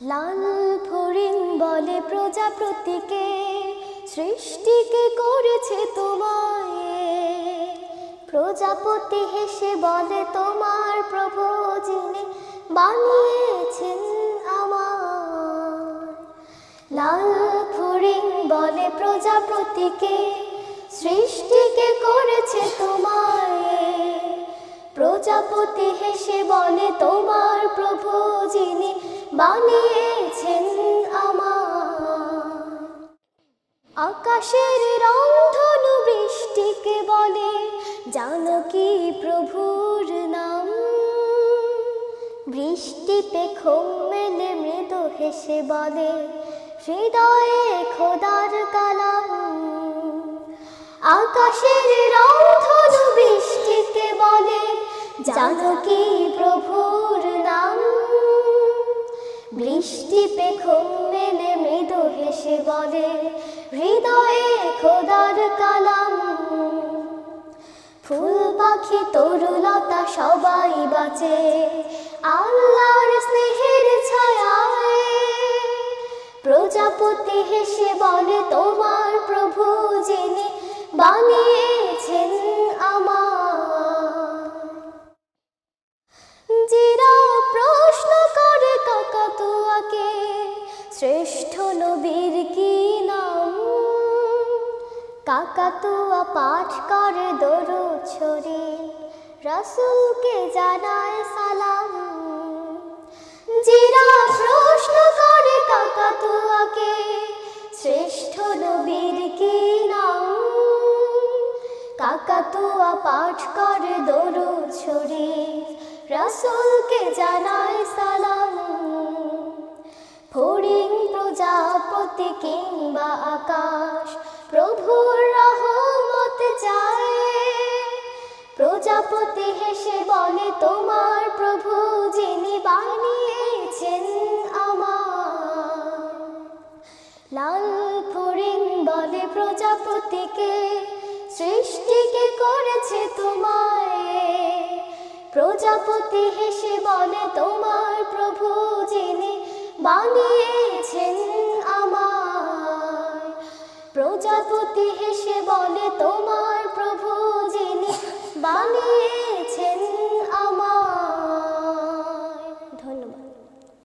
লাল foreign বলে প্রজাপতিকে, সৃষ্টিকে করেছে তোমায়। প্রজাপতি হেসে বলে, তোমার প্রভু যিনি বানিয়েছেন আমার লাল ফরিং বলে, প্রজাপতিকে, সৃষ্টিকে করেছে তোমায়। প্রজাপতি হেসে বলে, তোমার প্রভু যিনি বানিয়েছেন আমার। আকাশের রংধনু বৃষ্টিকে বলে জানো কি প্রভুর নাম। বৃষ্টি পেখম মেলে মৃদু হেসে বলে, হৃদয়ে খোদার কালাম। আকাশের রংধনু বৃষ্টিকে বলে জানো কি প্রভুর নাম। বৃষ্টি পেখম মেলে, মৃদু হেসে বলে, হৃদয়ে খোদার কালাম। ফুল পাখি তরুলতা সবাই বাঁচে, আল্লাহর স্নেহের ছায়ায়। প্রজাপতি হেসে বলে, তোমার প্রভু যিনি বানিয়েছেন কাকাতুয়া পাঠ করে দরুদ ছড়ি রাসূলকে জানায় সালাম। জিরা প্রশ্ন করে কাকাতুয়াকে শ্রেষ্ঠ নবীর কি কাকাতুয়া পাঠ করে দরুদ ছড়ি রাসূলকে জানায় সালাম। ফড়িং প্রজাপতি কিংবা আকাশ, প্রভুর প্রজাপতি হেসে বলে, তোমার প্রভু যিনি বানিয়েছেন আমার। লাল বলে, প্রজাপতিকে সৃষ্টিকে করেছে তোমায়। প্রজাপতি হেসে বলে, তোমার প্রভু যিনি বানিয়েছেন আমার প্রজাপতি হেসে বলে, তোমার প্রভু যিনি বানিয়েছেন।